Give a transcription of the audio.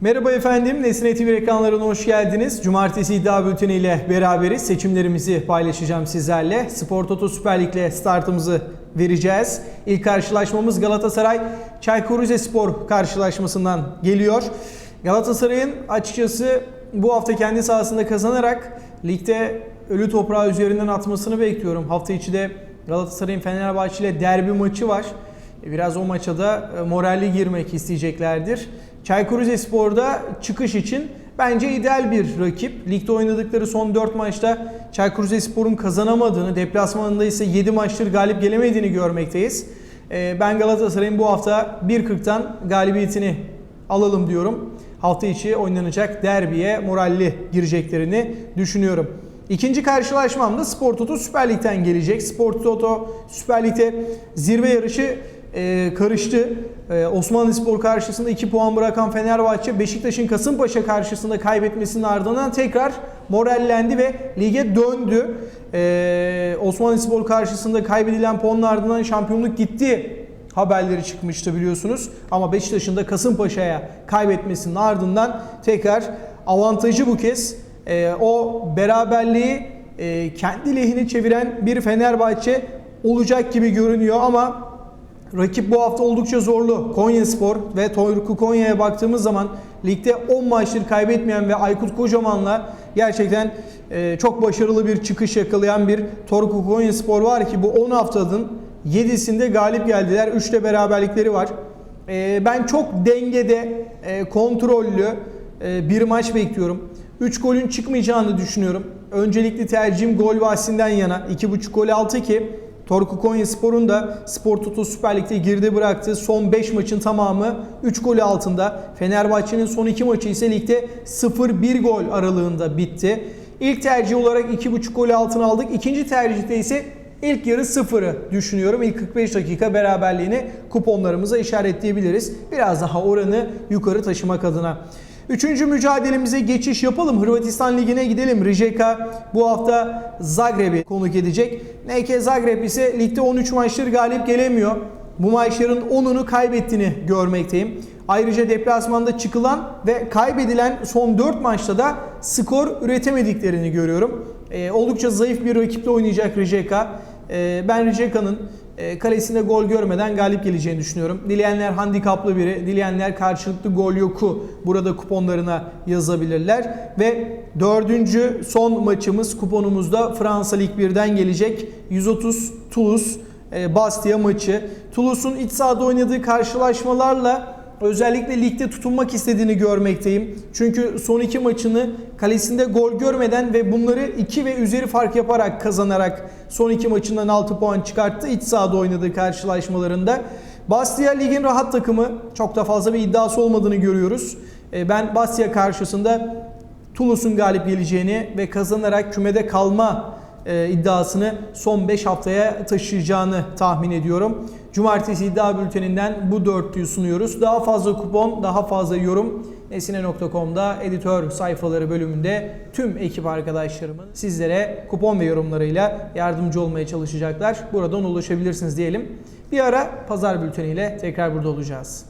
Merhaba efendim, Nesine TV ekranlarına hoş geldiniz. Cumartesi iddia bülteni ile beraberiz. Seçimlerimizi paylaşacağım sizlerle. Spor Toto Süper Lig'le startımızı vereceğiz. İlk karşılaşmamız Galatasaray Çaykur Rizespor karşılaşmasından geliyor. Galatasaray'ın açıkçası bu hafta kendi sahasında kazanarak ligde ölü toprağı üzerinden atmasını bekliyorum. Hafta içi de Galatasaray'ın Fenerbahçe ile derbi maçı var. Biraz o maça da e, moralli girmek isteyeceklerdir. Çaykur Rizespor'da çıkış için bence ideal bir rakip. Ligde oynadıkları son 4 maçta Çaykur Rizespor'un kazanamadığını, deplasmanında ise 7 maçtır galip gelemediğini görmekteyiz. E, Ben Galatasaray'ın bu hafta 1.40'tan galibiyetini alalım diyorum. Hafta içi oynanacak derbiye moralli gireceklerini düşünüyorum. İkinci karşılaşmam da Spor Toto Süper Lig'den gelecek. Spor Toto Süper Lig'de zirve yarışı e, karıştı. E, Osmanlı Spor karşısında 2 puan bırakan Fenerbahçe Beşiktaş'ın Kasımpaşa karşısında kaybetmesinin ardından tekrar morallendi ve lige döndü. E, Osmanlı Spor karşısında kaybedilen puanın ardından şampiyonluk gitti haberleri çıkmıştı biliyorsunuz. Ama Beşiktaş'ın da Kasımpaşa'ya kaybetmesinin ardından tekrar avantajı bu kez e, o beraberliği e, kendi lehine çeviren bir Fenerbahçe olacak gibi görünüyor ama Rakip bu hafta oldukça zorlu. Konya Spor ve Torku Konya'ya baktığımız zaman ligde 10 maçtır kaybetmeyen ve Aykut Kocaman'la gerçekten e, çok başarılı bir çıkış yakalayan bir Torku Konya Spor var ki bu 10 haftanın 7'sinde galip geldiler. 3'te beraberlikleri var. E, ben çok dengede, e, kontrollü e, bir maç bekliyorum. 3 golün çıkmayacağını düşünüyorum. Öncelikli tercihim gol bahsinden yana. 2.5 gol altı ki Torku Konya Spor'un da Spor Toto Süper Lig'de geride bıraktığı son 5 maçın tamamı 3 golü altında. Fenerbahçe'nin son 2 maçı ise ligde 0-1 gol aralığında bitti. İlk tercih olarak 2.5 golü altına aldık. İkinci tercihte ise ilk yarı 0'ı düşünüyorum. İlk 45 dakika beraberliğini kuponlarımıza işaretleyebiliriz. Biraz daha oranı yukarı taşımak adına. Üçüncü mücadelemize geçiş yapalım. Hırvatistan Ligi'ne gidelim. Rijeka bu hafta Zagreb'i konuk edecek. NK Zagreb ise ligde 13 maçtır galip gelemiyor. Bu maçların 10'unu kaybettiğini görmekteyim. Ayrıca deplasmanda çıkılan ve kaybedilen son 4 maçta da skor üretemediklerini görüyorum. Ee, oldukça zayıf bir rakiple oynayacak Rijeka. Ee, ben Rijeka'nın e, kalesinde gol görmeden galip geleceğini düşünüyorum. Dileyenler handikaplı biri, dileyenler karşılıklı gol yoku burada kuponlarına yazabilirler. Ve dördüncü son maçımız kuponumuzda Fransa Lig 1'den gelecek. 130 Toulouse e, Bastia maçı. Toulouse'un iç sahada oynadığı karşılaşmalarla özellikle ligde tutunmak istediğini görmekteyim. Çünkü son iki maçını kalesinde gol görmeden ve bunları 2 ve üzeri fark yaparak kazanarak son iki maçından 6 puan çıkarttı iç sahada oynadığı karşılaşmalarında. Bastia ligin rahat takımı. Çok da fazla bir iddiası olmadığını görüyoruz. E, Ben Bastia karşısında Toulouse'un galip geleceğini ve kazanarak kümede kalma e, iddiasını son 5 haftaya taşıyacağını tahmin ediyorum. Cumartesi iddia bülteninden bu dörtlüyü sunuyoruz. Daha fazla kupon, daha fazla yorum Nesine.com'da editör sayfaları bölümünde tüm ekip arkadaşlarımın sizlere kupon ve yorumlarıyla yardımcı olmaya çalışacaklar. Buradan ulaşabilirsiniz diyelim. Bir ara pazar bülteniyle tekrar burada olacağız.